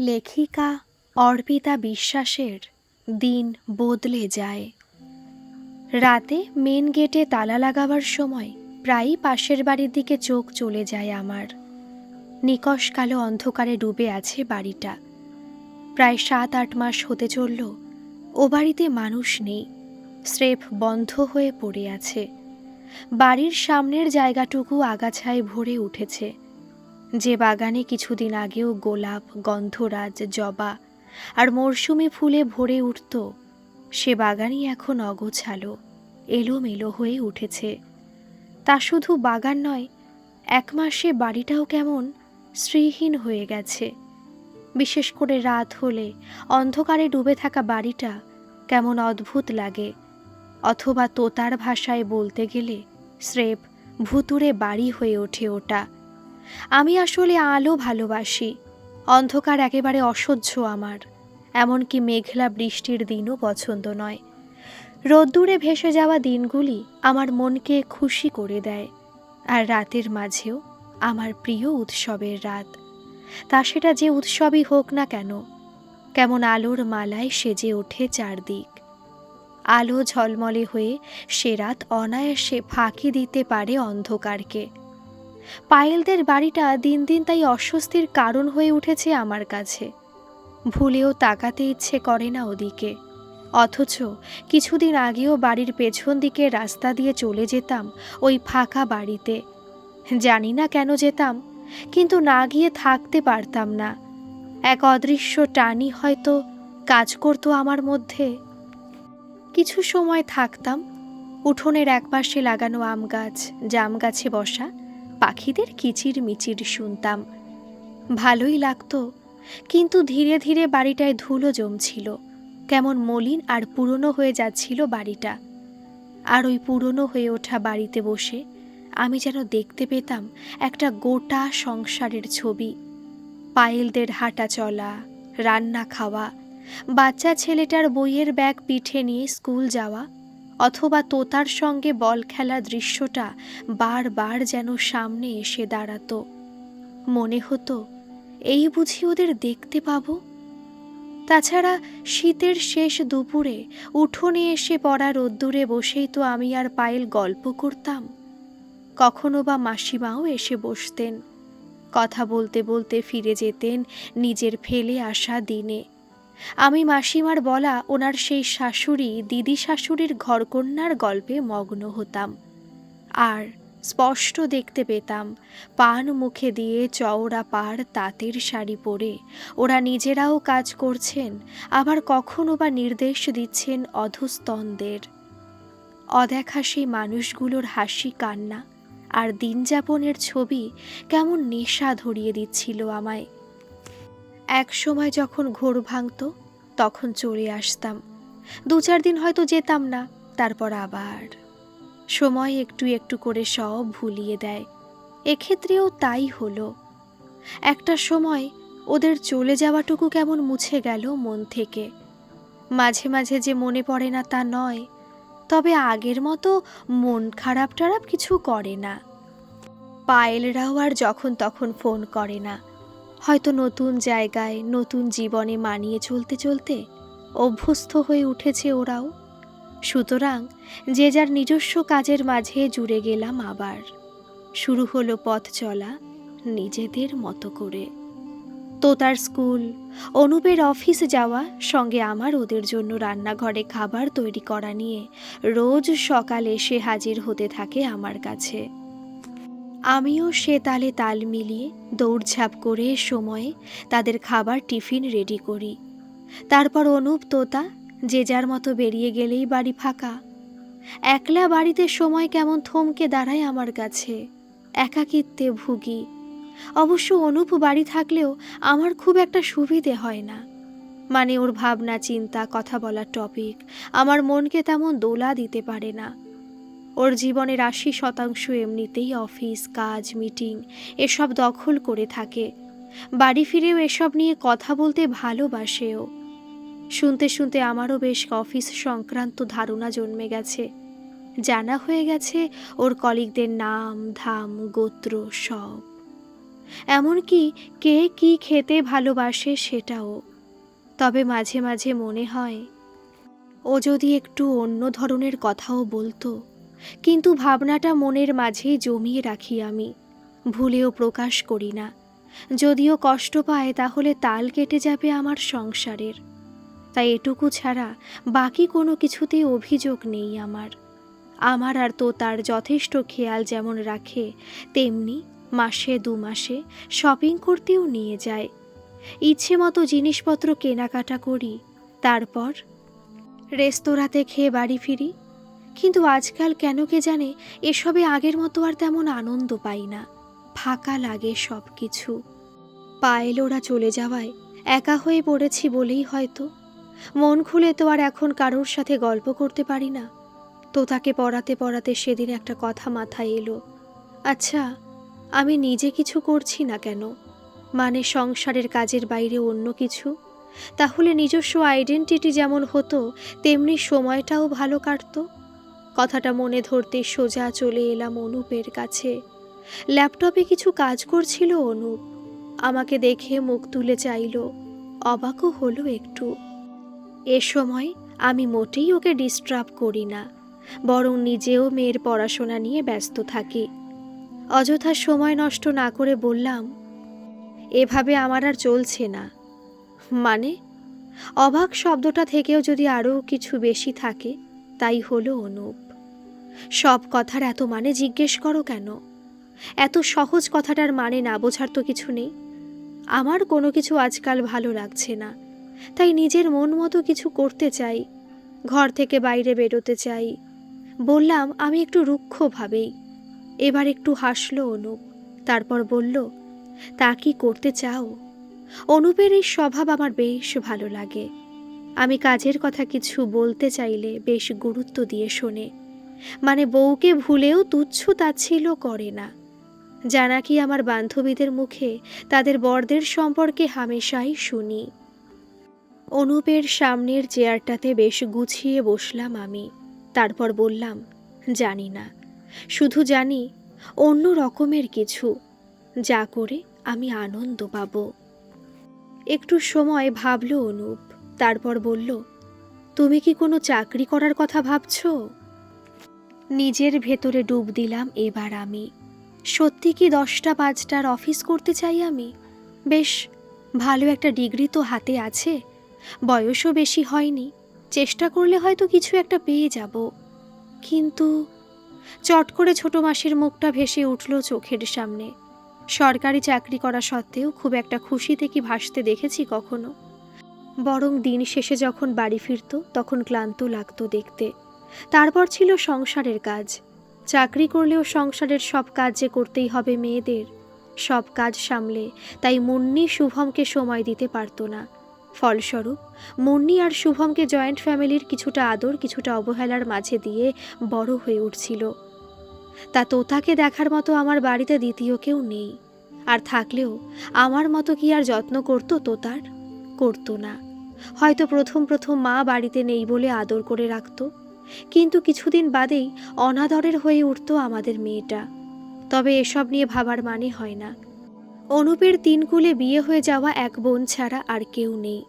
লেখিকা অর্পিতা বিশ্বাসের দিন বদলে যায়। রাতে মেন গেটে তালা লাগাবার সময় প্রায়ই পাশের বাড়ির দিকে চোখ চলে যায় আমার। নিকশ কালো অন্ধকারে ডুবে আছে বাড়িটা। প্রায় সাত আট মাস হতে চলল, ও বাড়িতে মানুষ নেই, স্রেফ বন্ধ হয়ে পড়ে আছে। বাড়ির সামনের জায়গাটুকু আগাছায় ভরে উঠেছে। যে বাগানে কিছুদিন আগেও গোলাপ, গন্ধরাজ, জবা আর মরশুমি ফুলে ভরে উঠত, সে বাগানই এখন অগোছালো, এলোমেলো হয়ে উঠেছে। তা শুধু বাগান নয়, এক মাসে বাড়িটাও কেমন শ্রীহীন হয়ে গেছে। বিশেষ করে রাত হলে অন্ধকারে ডুবে থাকা বাড়িটা কেমন অদ্ভুত লাগে, অথবা তোতার ভাষায় বলতে গেলে স্রেফ ভুতুরে বাড়ি হয়ে ওঠে ওটা। আমি আসলে আলো ভালোবাসি। অন্ধকার একেবারে অসহ্য আমার, এমনকি মেঘলা বৃষ্টির দিনও পছন্দ নয়। রোদ্দুরে ভেসে যাওয়া দিনগুলি আমার মনকে খুশি করে দেয়, আর রাতের মাঝেও আমার প্রিয় উৎসবের রাত। তা সেটা যে উৎসবই হোক না কেন, কেমন আলোর মালায় সেজে ওঠে চারদিক। আলো ঝলমলে হয়ে সে রাত অনায়াসে ফাঁকি দিতে পারে অন্ধকারকে। পায়েলদের বাড়িটা দিন দিন তাই অস্বস্তির কারণ হয়ে উঠেছে আমার কাছে। ভুলেও তাকাতে ইচ্ছে করে না ওদিকে। অথচ কিছুদিন আগেও বাড়ির পেছন দিকে রাস্তা দিয়ে চলে যেতাম ওই ফাঁকা বাড়িতে। জানি না কেন যেতাম, কিন্তু না গিয়ে থাকতে পারতাম না। এক অদৃশ্য টানি হয়তো কাজ করতো আমার মধ্যে। কিছু সময় থাকতাম, উঠোনের একপাশে লাগানো আম গাছ, জাম গাছে বসা পাখিদের কিচির মিচির শুনতাম। ভালোই লাগতো, কিন্তু ধীরে ধীরে বাড়িটায় ধুলো জমছিল। কেমন মলিন আর পুরনো হয়ে যাচ্ছিল বাড়িটা। আর ওই পুরনো হয়ে ওঠা বাড়িতে বসে আমি যেন দেখতে পেতাম একটা গোটা সংসারের ছবি। পায়েলদের হাঁটা চলা, রান্না খাওয়া, বাচ্চা ছেলেটার বইয়ের ব্যাগ পিঠে নিয়ে স্কুল যাওয়া অথবা তোতার সঙ্গে বল খেলা দৃশ্যটা বারবার যেন সামনে এসে দাঁড়াতো। মনে হতো, এই বুঝি ওদের দেখতে পাবো? তাছাড়া শীতের শেষ দুপুরে উঠোনে এসে পড়া রোদ্দুরে বসেই তো আমি আর পায়েল গল্প করতাম। কখনো বা মাসিমাও এসে বসতেন। কথা বলতে বলতে ফিরে যেতেন নিজের ফেলে আসা দিনে। আমি মাসিমার বলা ওনার সেই শাশুড়ি দিদি শাশুড়ির ঘরকন্যার গল্পে মগ্ন হতাম। আর স্পষ্ট দেখতে পেতাম, পান মুখে দিয়ে চওড়া পাড় তাঁতের শাড়ি পরে ওরা নিজেরাও কাজ করছেন, আবার কখনো বা নির্দেশ দিচ্ছেন অধস্তনদের। অদেখা সেই মানুষগুলোর হাসি কান্না আর দিনযাপনের ছবি কেমন নেশা ধরিয়ে দিচ্ছিল আমায়। এক সময় যখন ঘোর ভাঙত, তখন চলে আসতাম। দু চার দিন হয়তো যেতাম না, তারপর আবার। সময় একটু একটু করে সব ভুলিয়ে দেয়। এক্ষেত্রেও তাই হলো। একটা সময় ওদের চলে যাওয়াটুকু কেমন মুছে গেল মন থেকে। মাঝে মাঝে যে মনে পড়ে না তা নয়, তবে আগের মতো মন খারাপ টারাপ কিছু করে না। পায়েলরাও আর যখন তখন ফোন করে না। হয়তো নতুন জায়গায় নতুন জীবনে মানিয়ে চলতে চলতে অভ্যস্ত হয়ে উঠেছে ওরাও। সুতরাং যে যার নিজস্ব কাজের মাঝে জুড়ে গেলাম আবার। শুরু হলো পথ চলা নিজেদের মতো করে। তোতার স্কুল, অনুপের অফিস যাওয়া, সঙ্গে আমার ওদের জন্য রান্নাঘরে খাবার তৈরি করা নিয়ে রোজ সকাল এসে হাজির হতে থাকে আমার কাছে। আমিও সে তালে তাল মিলিয়ে দৌড়ঝাঁপ করে সময়ে তাদের খাবার টিফিন রেডি করি। তারপর অনুপ তোতা যে যার মতো বেরিয়ে গেলেই বাড়ি ফাঁকা। একলা বাড়িতে সময় কেমন থমকে দাঁড়ায় আমার কাছে। একাকিত্বে ভুগি। অবশ্য অনুপ বাড়ি থাকলেও আমার খুব একটা সুবিধে হয় না। মানে ওর ভাবনা, চিন্তা, কথা বলার টপিক আমার মনকে তেমন দোলা দিতে পারে না। ওর জীবনের আশি শতাংশ এমনিতেই অফিস, কাজ, মিটিং এসব দখল করে থাকে। বাড়ি ফিরেও এসব নিয়ে কথা বলতে ভালোবাসেও শুনতে শুনতে আমারও বেশ অফিস সংক্রান্ত ধারণা জন্মে গেছে। জানা হয়ে গেছে ওর কলিগদের নাম, ধাম, গোত্র সব। এমনকি কে কি খেতে ভালোবাসে সেটাও। তবে মাঝে মাঝে মনে হয়, ও যদি একটু অন্য ধরনের কথাও বলতো কিন্তু ভাবনাটা মনের মাঝেই জমিয়ে রাখি আমি। ভুলেও প্রকাশ করি না। যদিও কষ্ট পায়, তাহলে তাল কেটে যাবে আমার সংসারের। তাই এটুকু ছাড়া বাকি কোনো কিছুতেই অভিযোগ নেই আমার। আমার আর তো তার যথেষ্ট খেয়াল যেমন রাখে, তেমনি মাসে দু মাসে শপিং করতেও নিয়ে যায়। ইচ্ছে মতো জিনিসপত্র কেনাকাটা করি, তারপর রেস্তোরাঁতে খেয়ে বাড়ি ফিরি। কিন্তু আজকাল কেন কে জানে, এসবে আগের মতো আর তেমন আনন্দ পাই না। ফাঁকা লাগে সব কিছু পায়েলোরা চলে যাওয়ায় একা হয়ে পড়েছি বলেই হয়তো। মন খুলে তো আর এখন কারোর সাথে গল্প করতে পারি না। তো তাকে পড়াতে পড়াতে সেদিন একটা কথা মাথায় এলো। আচ্ছা আমি নিজে কিছু করছি না কেন? মানে সংসারের কাজের বাইরে অন্য কিছু? তাহলে নিজস্ব আইডেন্টিটি যেমন হতো, তেমনি সময়টাও ভালো কাটতো? কথাটা মনে ধরতে সোজা চলে এলাম অনুপের কাছে। ল্যাপটপে কিছু কাজ করছিল অনুপ। আমাকে দেখে মুখ তুলে চাইল। অবাকও হলো একটু। এ সময় আমি মোটেই ওকে ডিস্টার্ব করি না, বরং নিজেও মেয়ের পড়াশোনা নিয়ে ব্যস্ত থাকি। অযথা সময় নষ্ট না করে বললাম, এভাবে আমার আর চলছে না। মানে অবাক শব্দটা থেকেও যদি আরও কিছু বেশি থাকে, তাই হলো অনুপ। সব কথার এত মানে জিজ্ঞেস করো কেন? এত সহজ কথাটার মানে না বোঝার তো কিছু নেই। আমার কোনো কিছু আজকাল ভালো লাগছে না। তাই নিজের মন মতো কিছু করতে চাই। ঘর থেকে বাইরে বেরোতে চাই। বললাম, আমি একটু রুক্ষভাবেই এবার একটু হাসলো অনুপ। তারপর বলল, তা কি করতে চাও? অনুপের এই স্বভাব আমার বেশ ভালো লাগে। আমি কাজের কথা কিছু বলতে চাইলে বেশ গুরুত্ব দিয়ে শোনে। মানে বউকে ভুলেও তুচ্ছ তাচ্ছিল করে না। যা নাকি আমার বান্ধবীদের মুখে তাদের বরদের সম্পর্কে হামেশাই শুনি। অনুপের সামনের চেয়ারটাতে বেশ গুছিয়ে বসলাম আমি। তারপর বললাম, জানি না। শুধু জানি, অন্য রকমের কিছু। যা করে আমি আনন্দ পাব। একটু সময় ভাবল অনুপ। তারপর বলল, তুমি কি কোনো চাকরি করার কথা ভাবছ? নিজের ভেতরে ডুব দিলাম এবার আমি। সত্যি কি দশটা পাঁচটার অফিস করতে চাই আমি? বেশ, ভালো একটা ডিগ্রি তো হাতে আছে। বয়সও বেশি হয়নি, চেষ্টা করলে হয়তো কিছু একটা পেয়ে যাব। কিন্তু চট করে ছোট মাসির মুখটা ভেসে উঠল চোখের সামনে। সরকারি চাকরি করা সত্ত্বেও খুব একটা খুশিতে কি ভাসতে দেখেছি কখনো? বরং দিন শেষে যখন বাড়ি ফিরত, তখন ক্লান্ত লাগতো দেখতে। তারপর ছিল সংসারের কাজ। চাকরি করলেও সংসারের সব কাজ যে করতেই হবে মেয়েদের। সব কাজ সামলে, তাই মুন্নি শুভমকে সময় দিতে পারতো না। ফলস্বরূপ, মুন্নি আর শুভমকে জয়েন্ট ফ্যামিলির কিছুটা আদর, কিছুটা অবহেলার মাঝে দিয়ে বড় হয়ে উঠছিল। তা তোতাকে দেখার মতো আমার বাড়িতে দ্বিতীয় কেউ নেই। আর থাকলেও আমার মতো কি আর যত্ন করতো তোতার? করতো না। হয়তো প্রথম প্রথম মা বাড়িতে নেই বলে আদর করে রাখতো। কিন্তু কিছুদিন বাদেই অনাদরের হয়ে উঠতো আমাদের মেয়েটা। তবে এসব নিয়ে ভাবার মানে হয় না। অনুপের তিন কুলে বিয়ে হয়ে যাওয়া এক বোন ছাড়া আর কেউ নেই।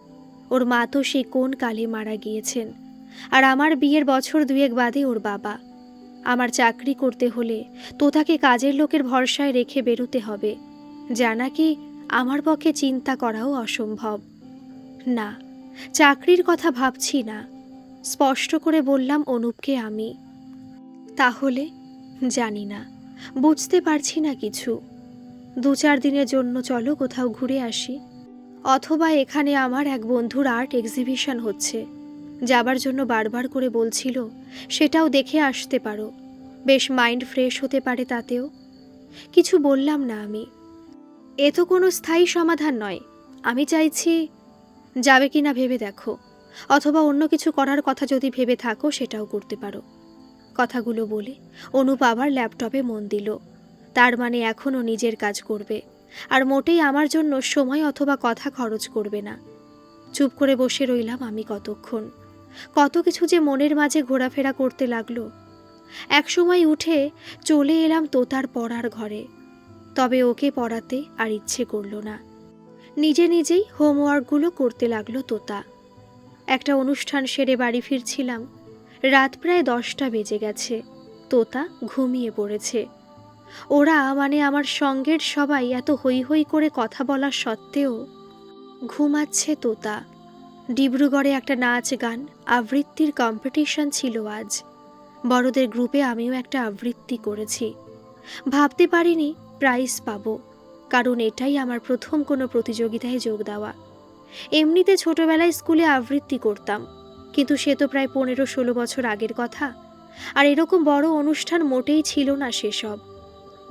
ওর মা তো সে কোন কালে মারা গিয়েছেন। আর আমার বিয়ের বছর দুয়েক বাদে ওর বাবা। আমার চাকরি করতে হলে তো তাকে কাজের লোকের ভরসায় রেখে বেরোতে হবে। যা নাকি আমার পক্ষে চিন্তা করাও অসম্ভব। না, চাকরির কথা ভাবছি না। স্পষ্ট করে বললাম, অনুপকে আমি। তাহলে? জানি না। বুঝতে পারছি না কিছু। দু চার দিনের জন্য চলো কোথাও ঘুরে আসি। অথবা এখানে আমার এক বন্ধুর আর্ট এক্সিবিশন হচ্ছে। যাবার জন্য বারবার করে বলছিল, সেটাও দেখে আসতে পারো। বেশ মাইন্ড ফ্রেশ হতে পারে তাতেও। কিছু বললাম না আমি। এ তো কোনো স্থায়ী সমাধান নয়। আমি চাইছি, যাবে কি না ভেবে দেখো। অথবা অন্য কিছু করার কথা যদি ভেবে থাকো, সেটাও করতে পারো। কথাগুলো বলে অনুপ আবার ল্যাপটপে মন দিল। তার মানে এখনও নিজের কাজ করবে। আর মোটেই আমার জন্য সময় অথবা কথা খরচ করবে না। চুপ করে বসে রইলাম আমি কতক্ষণ। কত কিছু যে মনের মাঝে ঘোরাফেরা করতে লাগল। একসময় উঠে চলে এলাম তোতার পড়ার ঘরে। তবে ওকে পড়াতে আর ইচ্ছে করল না। নিজে নিজেই হোমওয়ার্কগুলো করতে লাগল তোতা। একটা অনুষ্ঠান সেরে বাড়ি ফিরছিলাম। রাত প্রায় দশটা বেজে গেছে। তোতা ঘুমিয়ে পড়েছে। ওরা মানে আমার সঙ্গের সবাই এত হৈ হৈ করে কথা বলার সত্ত্বেও ঘুমাচ্ছে তোতা। ডিব্রুগড়ে একটা নাচ গান আবৃত্তির কম্পিটিশন ছিল আজ। বড়দের গ্রুপে আমিও একটা আবৃত্তি করেছি। ভাবতে পারিনি প্রাইজ পাবো। কারণ এটাই আমার প্রথম কোনো প্রতিযোগিতায় যোগ দেওয়া। এমনিতে ছোটবেলায় স্কুলে আবৃত্তি করতাম, কিন্তু সে তো প্রায় পনেরো ষোলো বছর আগের কথা। আর এরকম বড় অনুষ্ঠান মোটেই ছিল না সেসব।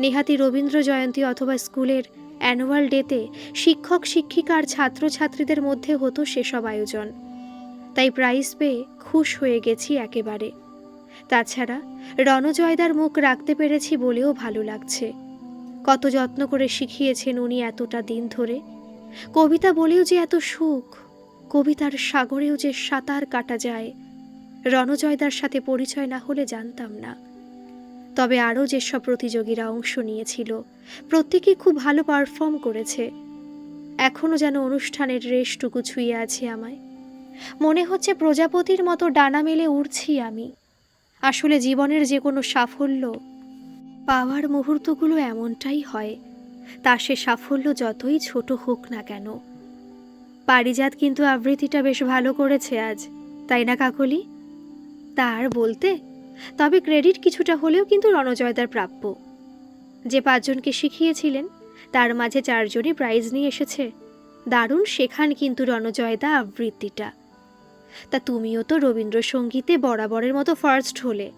নেহাতি রবীন্দ্র জয়ন্তী অথবা স্কুলের অ্যানুয়াল ডেতে শিক্ষক, শিক্ষিকা আর ছাত্রছাত্রীদের মধ্যে হতো সেসব আয়োজন। তাই প্রাইজ পেয়ে খুশ হয়ে গেছি একেবারে। তাছাড়া রণজয়দার মুখ রাখতে পেরেছি বলেও ভালো লাগছে। কত যত্ন করে শিখিয়েছেন উনি এতটা দিন ধরে। কবিতা বলেও যে এত সুখ, কবিতার সাগরেও যে সাঁতার কাটা যায়, রণজয়দার সাথে পরিচয় না হলে জানতাম না। তবে আরও যেসব প্রতিযোগীরা অংশ নিয়েছিল, প্রত্যেকেই খুব ভালো পারফর্ম করেছে। এখনও যেন অনুষ্ঠানের রেশটুকু ছুঁয়ে আছে আমায়। মনে হচ্ছে প্রজাপতির মতো ডানা মেলে উড়ছি আমি। আসলে জীবনের যে কোনো সাফল্য, পাওয়ার মুহূর্তগুলো এমনটাই হয়। তা সে সাফল্য যতই ছোট হোক না কেন। পারিজাত কিন্তু আবৃত্তিটা বেশ ভালো করেছে আজ, তাই না কাকলি? তার বলতে, তবে ক্রেডিট কিছুটা হলেও কিন্তু রণজয়দার প্রাপ্য। যে পাঁচজনকে শিখিয়েছিলেন, তার মাঝে চারজনই প্রাইজ নিয়ে এসেছে। দারুণ শেখান কিন্তু রণজয়দা আবৃত্তিটা। তা তুমিও তো রবীন্দ্রসঙ্গীতে বরাবরের মতো ফার্স্ট হলে।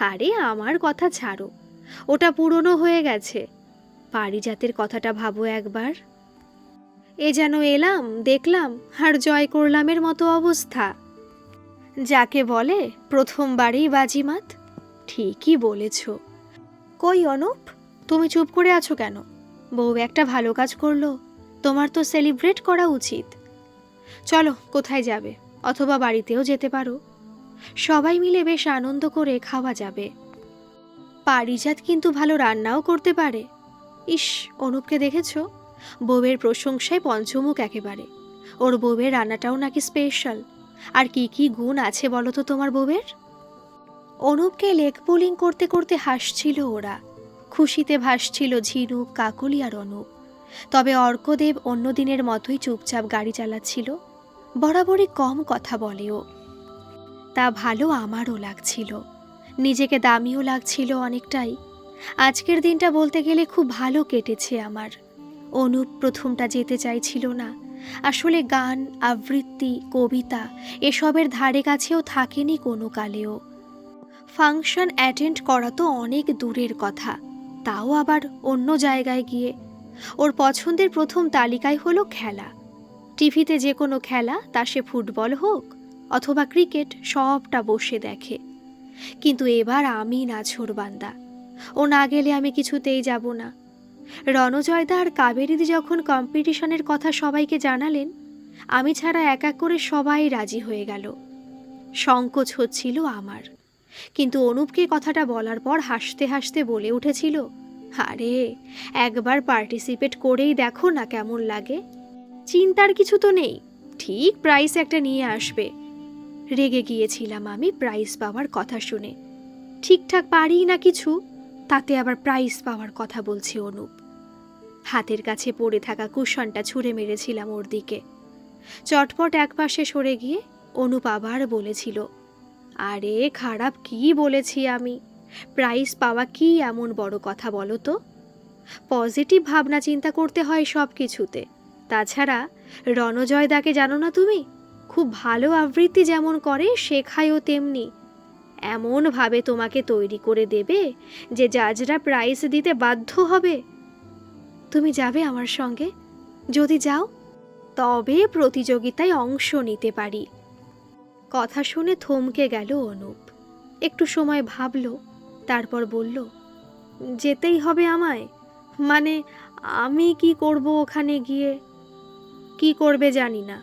আরে আমার কথা ছাড়ো, ওটা পুরনো হয়ে গেছে। পারিজাতের কথাটা ভাবো একবার। এ যেন এলাম, দেখলাম, আর জয় করলামের মতো অবস্থা। যাকে বলে প্রথমবারেই বাজিমাত, ঠিকই বলেছ। কই অনুপ, তুমি চুপ করে আছো কেন? বউ একটা ভালো কাজ করল, তোমার তো সেলিব্রেট করা উচিত। চলো, কোথায় যাবে? অথবা বাড়িতেও যেতে পারো। সবাই মিলে বেশ আনন্দ করে খাওয়া যাবে। পারিজাত কিন্তু ভালো রান্নাও করতে পারে। ইস, অনুপকে দেখেছ? বউয়ের প্রশংসায় পঞ্চমুখ একেবারে। ওর বউয়ের রান্নাটাও নাকি স্পেশাল আর কি কি গুণ আছে বলো তো তোমার বউয়ের? অনুপকে লেগ পুলিং করতে করতে হাসছিল ওরা। খুশিতে ভাসছিল ঝিনুক কাকলি আর অনুপ। তবে অর্কদেব অন্য দিনের মতোই চুপচাপ গাড়ি চালাচ্ছিল। বরাবরই কম কথা বলে ও। তা ভালো আমারও লাগছিল। নিজেকে দামিও লাগছিল অনেকটাই। আজকের দিনটা বলতে গেলে খুব ভালো কেটেছে আমার। অনুপ প্রথমটা যেতে চাইছিল না। আসলে গান, আবৃত্তি, কবিতা এসবের ধারে কাছেও থাকেনি কোনো কালেও। ফাংশন অ্যাটেন্ড করা তো অনেক দূরের কথা। তাও আবার অন্য জায়গায় গিয়ে। ওর পছন্দের প্রথম তালিকায় হলো খেলা। টিভিতে যে কোনো খেলা, তা সে ফুটবল হোক অথবা ক্রিকেট, সবটা বসে দেখে। কিন্তু এবার আমি নাছোড়বান্দা। ও না গেলে আমি কিছুতেই যাব না। রণজয়দা আর কাবেরীদি যখন কম্পিটিশনের কথা সবাইকে জানালেন, আমি ছাড়া এক এক করে সবাই রাজি হয়ে গেল। সংকোচ হচ্ছিল আমার। কিন্তু অনুপকে কথাটা বলার পর হাসতে হাসতে বলে উঠেছিল, আরে, একবার পার্টিসিপেট করেই দেখো না কেমন লাগে। চিন্তার কিছু তো নেই, ঠিক প্রাইস একটা নিয়ে আসবে। রেগে গিয়েছিলাম আমি প্রাইজ পাওয়ার কথা শুনে। ঠিকঠাক পারি না কিছু? তাতে আবার প্রাইজ পাওয়ার কথা বলছি অনুপ। হাতের কাছে পড়ে থাকা কুশনটা ছুঁড়ে মেরেছিলাম ওর দিকে। চটপট একপাশে সরে গিয়ে অনুপ আবার বলেছিল, আরে খারাপ কি বলেছি আমি? প্রাইজ পাওয়া কি এমন বড় কথা বলো তো? পজিটিভ ভাবনা চিন্তা করতে হয় সব কিছুতে। তাছাড়া রণজয়দাকে জানো না তুমি? খুব ভালো আবৃত্তি যেমন করে, শেখায়ও তেমনি। এমনভাবে তোমাকে তৈরি করে দেবে যে জাজরা প্রাইজ দিতে বাধ্য হবে। তুমি যাবে আমার সঙ্গে? যদি যাও, তবে প্রতিযোগিতায় অংশ নিতে পারি। কথা শুনে থমকে গেল অনুপ। একটু সময় ভাবল, তারপর বলল, যেতেই হবে আমায়। মানে আমি কি করব ওখানে গিয়ে? কি করবে জানি না।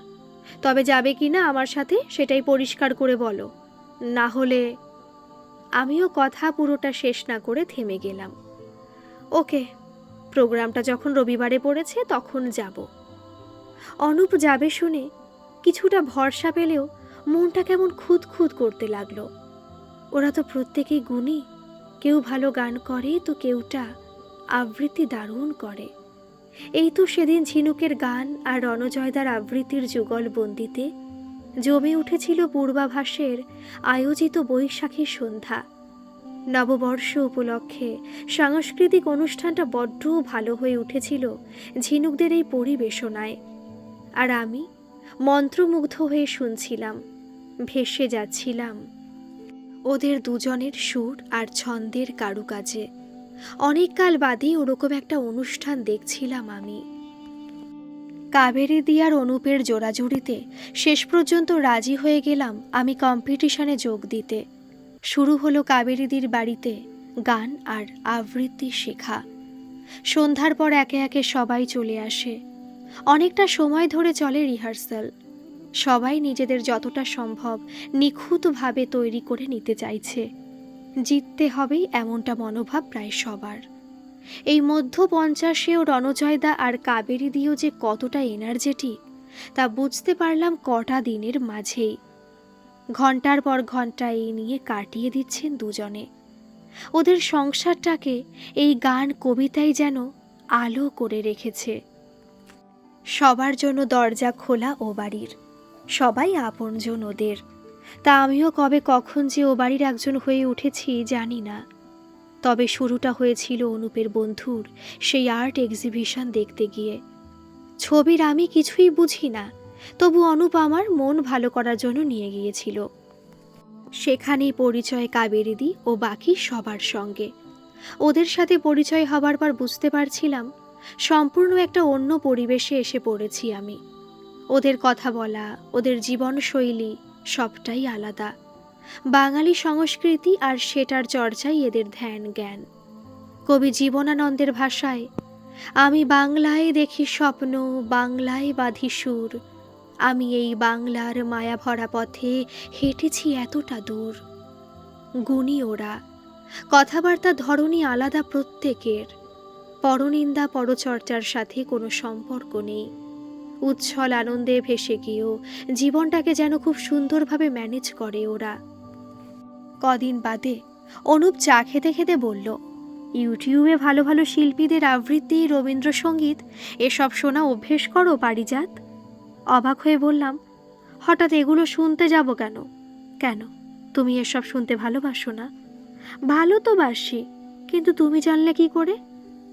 তবে যাবে কি না আমার সাথে সেটাই পরিষ্কার করে বলো। না হলে আমিও কথা পুরোটা শেষ না করে থেমে গেলাম। ওকে, প্রোগ্রামটা যখন রবিবারে পড়েছে তখন যাব। অনুপ যাবে শুনে কিছুটা ভরসা পেলেও মনটা কেমন খুদ খুদ করতে লাগল। ওরা তো প্রত্যেকেই গুণী, কেউ ভালো গান করে, তো কেউটা আবৃত্তি দারুণ করে। এই তো সেদিন ঝিনুকের গান আর রণজয়দার আবৃত্তির যুগল বন্দিতে জমে উঠেছিল পূর্বাভাসের আয়োজিত বৈশাখী সন্ধ্যা। নববর্ষ উপলক্ষে সাংস্কৃতিক অনুষ্ঠানটা বড্ড ভালো হয়ে উঠেছিল ঝিনুকদের এই পরিবেশনায়। আর আমি মন্ত্রমুগ্ধ হয়ে শুনছিলাম, ভেসে যাচ্ছিলাম ওদের দুজনের সুর আর ছন্দের কারুকাজে। অনেক কাল বাদেই ওরকম একটা অনুষ্ঠান দেখছিলাম আমি। কাবেরী দিয়ার অনুপের জোড়াজুড়িতে শেষ পর্যন্ত রাজি হয়ে গেলাম আমি কম্পিটিশনে যোগ দিতে। শুরু হলো কাবেরীদির বাড়িতে গান আর আবৃত্তি শেখা। সন্ধ্যার পর একে একে সবাই চলে আসে। অনেকটা সময় ধরে চলে রিহার্সাল। সবাই নিজেদের যতটা সম্ভব নিখুঁতভাবে তৈরি করে নিতে চাইছে। জিততে হবেই এমনটা মনোভাব প্রায় সবার। এই মধ্য পঞ্চাশেও রণজয়দা আর কাবেরী দিয়েও যে কতটা এনার্জেটিক তা বুঝতে পারলাম কটা দিনের মাঝেই। ঘণ্টার পর ঘণ্টা এই নিয়ে কাটিয়ে দিচ্ছেন দুজনে। ওদের সংসারটাকে এই গান কবিতাই যেন আলো করে রেখেছে। সবার জন্য দরজা খোলা ও বাড়ির, সবাই আপনজন ওদের। তা আমিও কবে কখন যে ও বাড়ির একজন হয়ে উঠেছি জানি না। তবে শুরুটা হয়েছিল অনুপের বন্ধুর সেই আর্ট এক্সিবিশন দেখতে গিয়ে। ছবির আমি কিছুই বুঝি না, তবু অনুপ আমার মন ভালো করার জন্য নিয়ে গিয়েছিল। সেখানেই পরিচয় কাবেরিদি ও বাকি সবার সঙ্গে। ওদের সাথে পরিচয় হবার পর বুঝতে পারছিলাম, সম্পূর্ণ একটা অন্য পরিবেশে এসে পড়েছি আমি। ওদের কথা বলা, ওদের জীবনশৈলী সবটাই আলাদা। বাঙালি সংস্কৃতি আর সেটার চর্চাই এদের ধ্যান জ্ঞান। কবি জীবনানন্দের ভাষায়, আমি বাংলায় দেখি স্বপ্ন, বাংলায় বাঁধি সুর। আমি এই বাংলার মায়া ভরা পথে হেঁটেছি এতটা দূর। গুণী ওরা কথাবার্তার ধরনই আলাদা প্রত্যেকের। পরনিন্দা পরচর্চার সাথে কোনো সম্পর্ক নেই। উচ্ছল আনন্দে ভেসে গিয়েও জীবনটাকে যেন খুব সুন্দরভাবে ম্যানেজ করে ওরা। কদিন বাদে অনুপ চা খেতে খেতে বলল, ইউটিউবে ভালো ভালো শিল্পীদের আবৃত্তি, রবীন্দ্রসঙ্গীত, এসব শোনা অভ্যেস করো পারিজাত? অবাক হয়ে বললাম, হঠাৎ এগুলো শুনতে যাব কেন? কেন? তুমি এসব শুনতে ভালোবাসো না? ভালো তো বাসি, কিন্তু তুমি জানলে কি করে?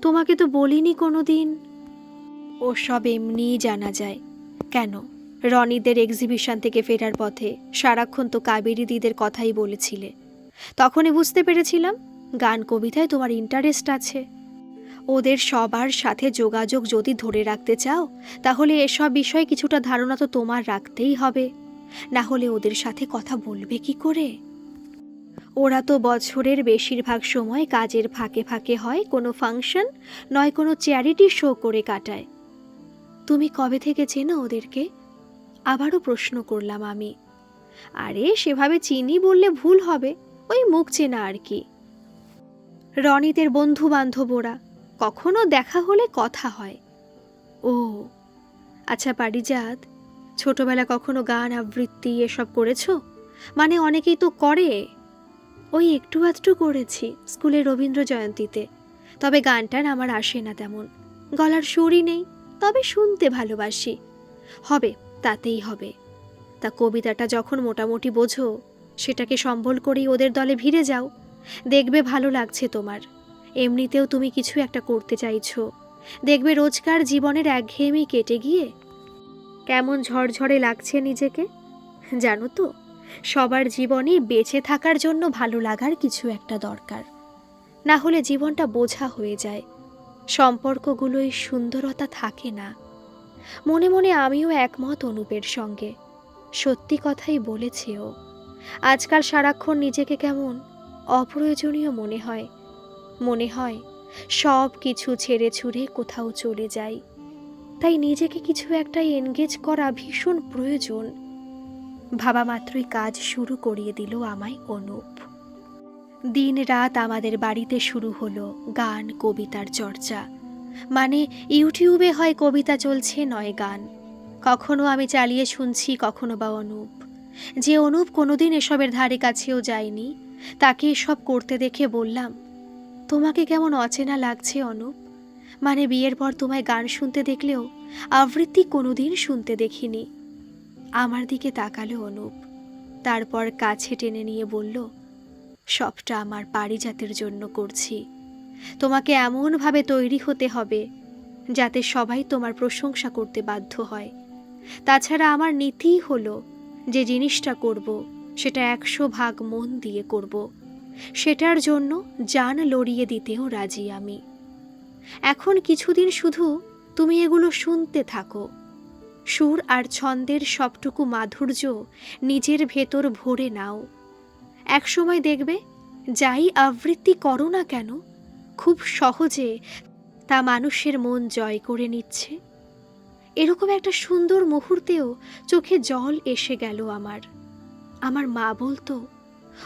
তোমাকে তো বলিনি কোনো দিন ও সব এমনিই জানা যায়। কেন? রনিদের এক্সিবিশন থেকে ফেরার পথে সারাক্ষণ তো কাবেরী দিদের কথাই বলেছিলে। তখনই বুঝতে পেরেছিলাম গান কবিতায় তোমার ইন্টারেস্ট আছে। ওদের সবার সাথে যোগাযোগ যদি ধরে রাখতে চাও, তাহলে এসব বিষয়ে কিছুটা ধারণা তো তোমার রাখতেই হবে। না হলে ওদের সাথে কথা বলবে কি করে? ওরা তো বছরের বেশিরভাগ সময় কাজের ফাঁকে ফাঁকে হয়, কোনো ফাংশন নয় কোনো চ্যারিটি শো করে কাটায়। তুমি কবে থেকে চেনো ওদেরকে? আবারও প্রশ্ন করলাম আমি। আরে, সেভাবে চিনি বললে ভুল হবে, ওই মুখ চেনা আর কি। রনিতের বন্ধু বান্ধব ওরা কখনো দেখা হলে কথা হয়। ও আচ্ছা পারিজাত, ছোটবেলা কখনো গান, আবৃত্তি এসব করেছ? মানে অনেকেই তো করে। ওই একটু আধটু করেছি, স্কুলে রবীন্দ্র জয়ন্তীতে। তবে গানটার আমার আসে না তেমন। গলার সুরই নেই, তবে শুনতে ভালোবাসি। হবে তাতেই হবে। তা কবিতাটা যখন মোটামুটি বোঝো, সেটাকে সম্বল করেই ওদের দলে ভিড়ে যাও। দেখবে ভালো লাগছে তোমার। এমনিতেও তুমি কিছু একটা করতে চাইছো। দেখবে রোজকার জীবনের একঘেয়েমি কেটে গিয়ে কেমন ঝরঝরে লাগছে নিজেকে। জানো তো, সবার জীবনে বেঁচে থাকার জন্য ভালো লাগার কিছু একটা দরকার। না হলে জীবনটা বোঝা হয়ে যায়। সম্পর্কগুলোই সুন্দরতা থাকে না। মনে মনে আমিও একমত অনুপের সঙ্গে। সত্যি কথাই বলেছে ও। আজকাল সারাক্ষণ নিজেকে কেমন অপ্রয়োজনীয় মনে হয়। মনে হয় সব কিছু ছেড়ে ছুড়ে কোথাও চলে যাই। তাই নিজেকে কিছু একটা এনগেজ করা ভীষণ প্রয়োজন। ভাবা মাত্রই কাজ শুরু করিয়ে দিল আমায় অনুপ। দিন রাত আমাদের বাড়িতে শুরু হলো গান, কবিতার চর্চা। মানে ইউটিউবে হয় কবিতা চলছে নয় গান। কখনো আমি চালিয়ে শুনছি, কখনো বা অনুপ। যে অনুপ কোনোদিন এসবের ধারে কাছেও যায়নি, তাকে এসব করতে দেখে বললাম, তোমাকে কেমন অচেনা লাগছে, অনুপ? মানে বিয়ের পর তোমায় গান শুনতে দেখলেও আবৃত্তি কোনোদিন শুনতে দেখিনি। আমার দিকে তাকালো অনুপ, তারপর কাছে টেনে নিয়ে বলল, সবটা আমার পারিজাতের জন্য করছি। তোমাকে এমনভাবে তৈরি হতে হবে যাতে সবাই তোমার প্রশংসা করতে বাধ্য হয়। তাছাড়া আমার নীতিই হলো যে জিনিসটা করব, সেটা একশো ভাগ মন দিয়ে করব। সেটার জন্য জান লড়িয়ে দিতেও রাজি আমি। এখন কিছুদিন শুধু তুমি এগুলো শুনতে থাকো। সুর আর ছন্দের সবটুকু মাধুর্য নিজের ভেতর ভরে নাও। একসময় দেখবে, যাই আবৃত্তি করো না কেন খুব সহজে তা মানুষের মন জয় করে নিচ্ছে। এরকম একটা সুন্দর মুহূর্তেও চোখে জল এসে গেল আমার। আমার মা বলতো,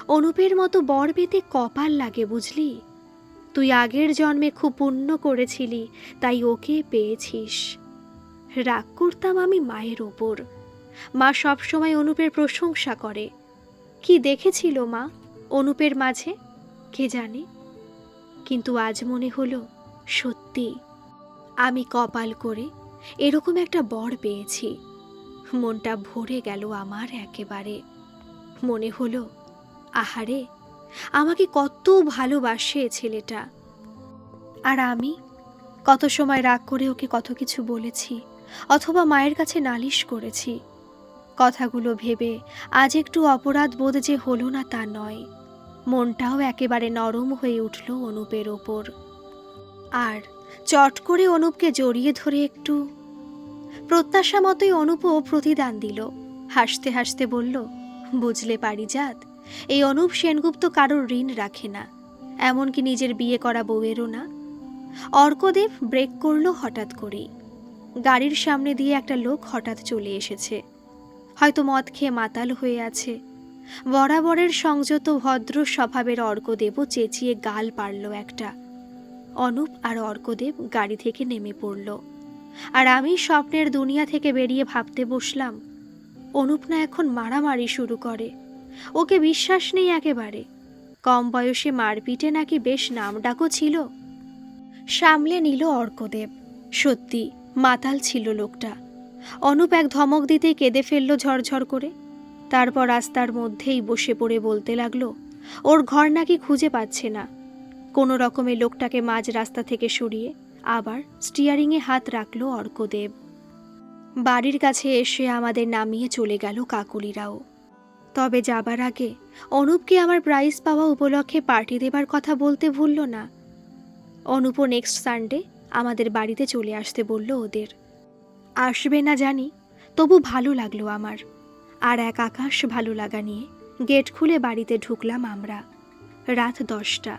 অনুপের মতো বর পেতে কপাল লাগে বুঝলি? তুই আগের জন্মে খুব পুণ্য করেছিলি, তাই ওকে পেয়েছিস। রাগ করতাম আমি মায়ের ওপর। মা সবসময় অনুপের প্রশংসা করে। কি দেখেছিল মা অনুপের মাঝে? কে জানে? কিন্তু আজ মনে হলো, সত্যি, আমি কপাল করে এরকম একটা বর পেয়েছি। মনটা ভরে গেল আমার একেবারে। মনে হলো, আহারে, আমাকে কত ভালোবাসে ছেলেটা। আর আমি কত সময় রাগ করে ওকে কত কিছু বলেছি, অথবা মায়ের কাছে নালিশ করেছি। কথাগুলো ভেবে আজ একটু অপরাধ বোধ যে হলো না তা নয়। মনটাও একেবারে নরম হয়ে উঠল অনুপের ওপর। আর চট করে অনুপকে জড়িয়ে ধরে একটু প্রত্যাশা মতোই অনুপও প্রতিদান দিল। হাসতে হাসতে বলল, বুঝলে পারিজাত, এই অনুপ সেনগুপ্ত কারোর ঋণ রাখে না। এমনকি নিজের বিয়ে করা বউয়েরও না। অর্কদেব ব্রেক করল হঠাৎ করেই। গাড়ির সামনে দিয়ে একটা লোক হঠাৎ চলে এসেছে। হয়তো মদ খেয়ে মাতাল হয়ে আছে। বরাবরের সংযত ভদ্র স্বভাবের অর্কদেবও চেঁচিয়ে গাল পারল একটা। অনুপ আর অর্কদেব গাড়ি থেকে নেমে পড়ল। আর আমি স্বপ্নের দুনিয়া থেকে বেরিয়ে ভাবতে বসলাম, অনুপ না এখন মারামারি শুরু করে। ওকে বিশ্বাস নেই একেবারে। কম বয়সে মারপিটে নাকি বেশ নাম নামডাকও ছিল। সামলে নিল অর্কদেব। সত্যি, মাতাল ছিল লোকটা। অনুপ এক ধমক দিতেই কেঁদে ফেলল ঝরঝর করে। তারপর রাস্তার মধ্যেই বসে পড়ে বলতে লাগল, ওর ঘর নাকি খুঁজে পাচ্ছে না। কোনো রকমে লোকটাকে মাঝ রাস্তা থেকে সরিয়ে আবার স্টিয়ারিংয়ে হাত রাখল অর্কদেব। বাড়ির কাছে এসে আমাদের নামিয়ে চলে গেল কাকুলিরাও। তবে যাবার আগে অনুপকে আমার প্রাইজ পাওয়া উপলক্ষে পার্টি দেবার কথা বলতে ভুলল না। অনুপও নেক্সট সানডে আমাদের বাড়িতে চলে আসতে বলল ওদের। আসবে না জানি, তবু ভালো লাগল আমার। আর এক আকাশ ভালো লাগা নিয়ে গেট খুলে বাড়িতে ঢুকলাম আমরা। রাত দশটা।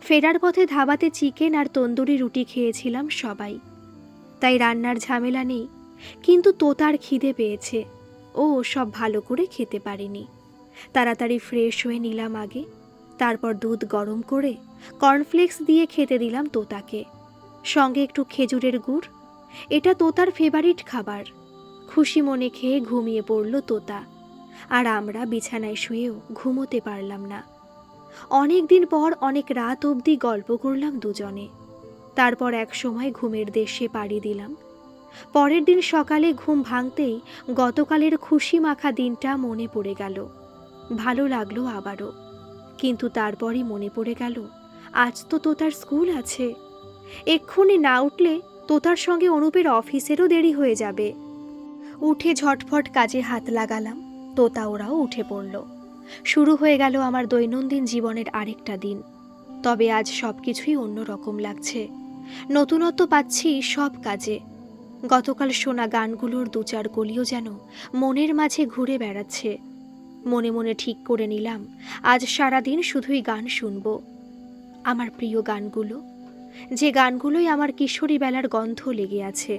ফেরার পথে ধাবাতে চিকেন আর তন্দুরি রুটি খেয়েছিলাম সবাই। তাই রান্নার ঝামেলা নেই, কিন্তু তোতার খিদে পেয়েছে। ও সব ভালো করে খেতে পারেনি। তাড়াতাড়ি ফ্রেশ হয়ে নিলাম আগে, তারপর দুধ গরম করে কর্নফ্লেক্স দিয়ে খেতে দিলাম তোতাকে। সঙ্গে একটু খেজুরের গুড়, এটা তোতার ফেভারিট খাবার। খুশি মনে খেয়ে ঘুমিয়ে পড়ল তোতা। আর আমরা বিছানায় শুয়েও ঘুমোতে পারলাম না। অনেক দিন পর অনেক রাত অবধি গল্প করলাম দুজনে। তারপর এক সময় ঘুমের দেশে পাড়ি দিলাম। পরের দিন সকালে ঘুম ভাঙতেই গতকালের খুশি মাখা দিনটা মনে পড়ে গেল। ভালো লাগল আবারও। কিন্তু তারপরই মনে পড়ে গেল, আজ তো তোতার স্কুল আছে। এক্ষুনি না উঠলে তোতার সঙ্গে অনুপের অফিসেরও দেরি হয়ে যাবে। উঠে ঝটফট কাজে হাত লাগালাম। তোতা ওরাও উঠে পড়ল। শুরু হয়ে গেল আমার দৈনন্দিন জীবনের আরেকটা দিন। তবে আজ সব কিছুই অন্যরকম লাগছে। নতুনত্ব পাচ্ছি সব কাজে। গতকাল শোনা গানগুলোর দু চার গলিও যেন মনের মাঝে ঘুরে বেড়াচ্ছে। মনে মনে ঠিক করে নিলাম, আজ সারাদিন শুধুই গান শুনব। আমার প্রিয় গানগুলো, যে গানগুলোই আমার কিশোরী বেলার গন্ধ লেগে আছে।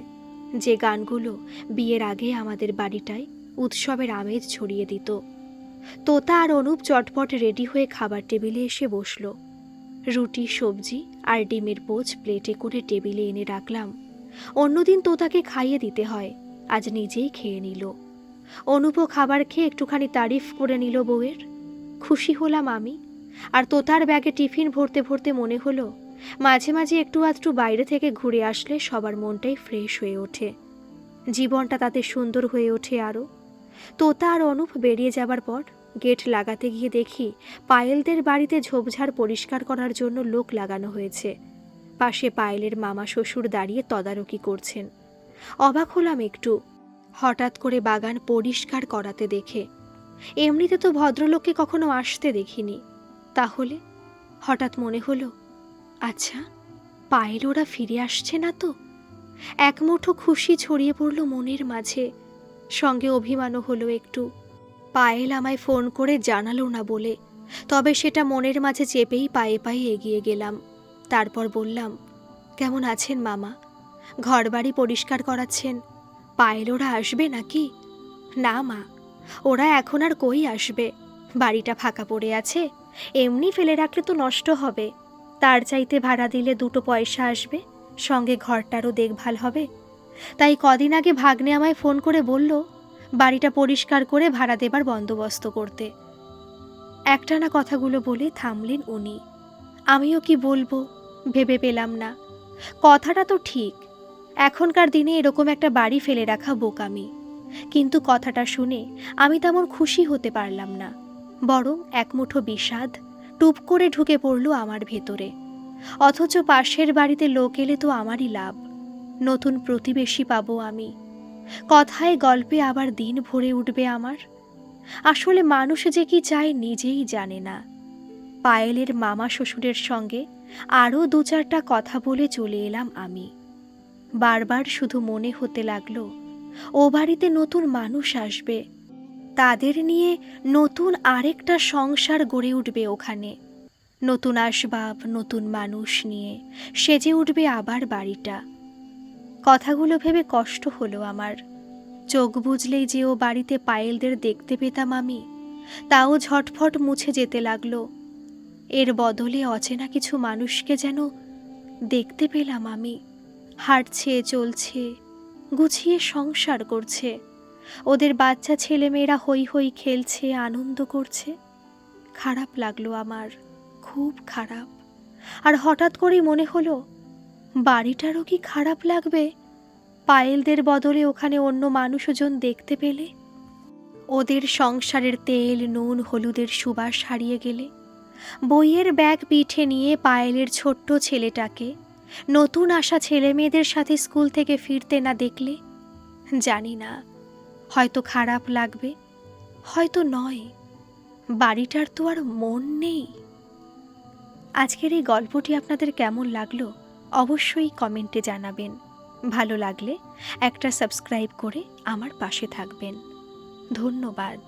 যে গানগুলো বিয়ের আগে আমাদের বাড়িটায় উৎসবের আমেজ ছড়িয়ে দিত। তোতা আর অনুপ চটপট রেডি হয়ে খাবার টেবিলে এসে বসল। রুটি, সবজি আর ডিমের পোচ প্লেটে করে টেবিলে এনে রাখলাম। অন্যদিন তোতাকে খাইয়ে দিতে হয়, আজ নিজেই খেয়ে নিল। অনুপও খাবার খেয়ে একটুখানি তারিফ করে নিল বউয়ের। খুশি হলাম আমি, আর তোতার ব্যাগে টিফিন ভরতে ভরতে মনে হলো মাঝে মাঝে একটু আধটু বাইরে থেকে ঘুরে আসলে সবার মনটাই ফ্রেশ হয়ে ওঠে। জীবনটা তাতে সুন্দর হয়ে ওঠে আরও তোতা আর অনুপ বেরিয়ে যাবার পর গেট লাগাতে গিয়ে দেখি পায়েলদের বাড়িতে ঝোপঝাড় পরিষ্কার করার জন্য লোক লাগানো হয়েছে। পাশে পায়েলের মামা শ্বশুর দাঁড়িয়ে তদারকি করছেন। অবাক হলাম একটু। হঠাৎ করে বাগান পরিষ্কার করাতে দেখে। এমনিতে তো ভদ্রলোককে কখনো আসতে দেখিনি। তাহলে? হঠাৎ মনে হলো আচ্ছা পায়েল ওরা ফিরে আসছে না তো? এক মুঠো খুশি ছড়িয়ে পড়ল মনের মাঝে। সঙ্গে অভিমানও হলো একটু। পায়েল আমায় ফোন করে জানালো না বলে। তবে সেটা মনের মাঝে চেপেই পায়ে পায়ে এগিয়ে গেলাম। তারপর বললাম, কেমন আছেন মামা? ঘরবাড়ি পরিষ্কার করাচ্ছেন? পায়েল ওরা আসবে নাকি? না মা ওরা এখন আর কই আসবে? বাড়িটা ফাঁকা পড়ে আছে। এমনি ফেলে রাখলে তো নষ্ট হবে। তার চাইতে ভাড়া দিলে দুটো পয়সা আসবে, সঙ্গে ঘরটারও দেখভাল হবে। তাই কদিন আগে ভাগ্নে আমায় ফোন করে বলল, বাড়িটা পরিষ্কার করে ভাড়া দেবার বন্দোবস্ত করতে। একটানা কথাগুলো বলে থামলেন উনি। আমিও কি বলব, ভেবে পেলাম না। কথাটা তো ঠিক, এখনকার দিনে এরকম একটা বাড়ি ফেলে রাখা বোকামি। কিন্তু কথাটা শুনে আমি তেমন খুশি হতে পারলাম না, বরং এক মুঠো বিষাদ টুপ করে ঢুকে পড়ল আমার ভেতরে। অথচ পাশের বাড়িতে লোক এলে তো আমারই লাভ। নতুন প্রতিবেশী পাবো আমি। কথায় গল্পে আবার দিন ভরে উঠবে আমার। আসলে মানুষ যে কি চায় নিজেই জানে না। পায়েলের মামা শ্বশুরের সঙ্গে আরও দু চারটা কথা বলে চলে এলাম আমি। বারবার শুধু মনে হতে লাগল, ও বাড়িতে নতুন মানুষ আসবে। তাদের নিয়ে নতুন আরেকটা সংসার গড়ে উঠবে ওখানে। নতুন আসবাব, নতুন মানুষ নিয়ে সেজে উঠবে আবার বাড়িটা। কথাগুলো ভেবে কষ্ট হলো আমার। চোখ বুঝলেই যে ও বাড়িতে পায়েলদের দেখতে পেতাম আমি, তাও ঝটফট মুছে যেতে লাগল। এর বদলে অচেনা কিছু মানুষকে যেন দেখতে পেলাম আমি। হাঁটছে, চলছে, গুছিয়ে সংসার করছে। ওদের বাচ্চা ছেলেমেয়েরা হই হই খেলছে, আনন্দ করছে। খারাপ লাগল আমার, খুব খারাপ। আর হঠাৎ করেই মনে হলো, বাড়িটারও কি খারাপ লাগবে? পায়েলদের বদলে ওখানে অন্য মানুষজন দেখতে পেলে? ওদের সংসারের তেল, নুন, হলুদের সুবাস হারিয়ে গেলে? বইয়ের ব্যাগ পিঠে নিয়ে পায়েলের ছোট্ট ছেলেটাকে নতুন আসা ছেলে মেয়েদের সাথে স্কুল থেকে ফিরতে না দেখলে? জানি না। হয়তো খারাপ লাগবে, হয়তো নয়। বাড়িটার তো আর মন নেই। আজকের এই গল্পটি আপনাদের কেমন লাগল অবশ্যই কমেন্টে জানাবেন। ভালো লাগলে একটা সাবস্ক্রাইব করে আমার পাশে থাকবেন। ধন্যবাদ।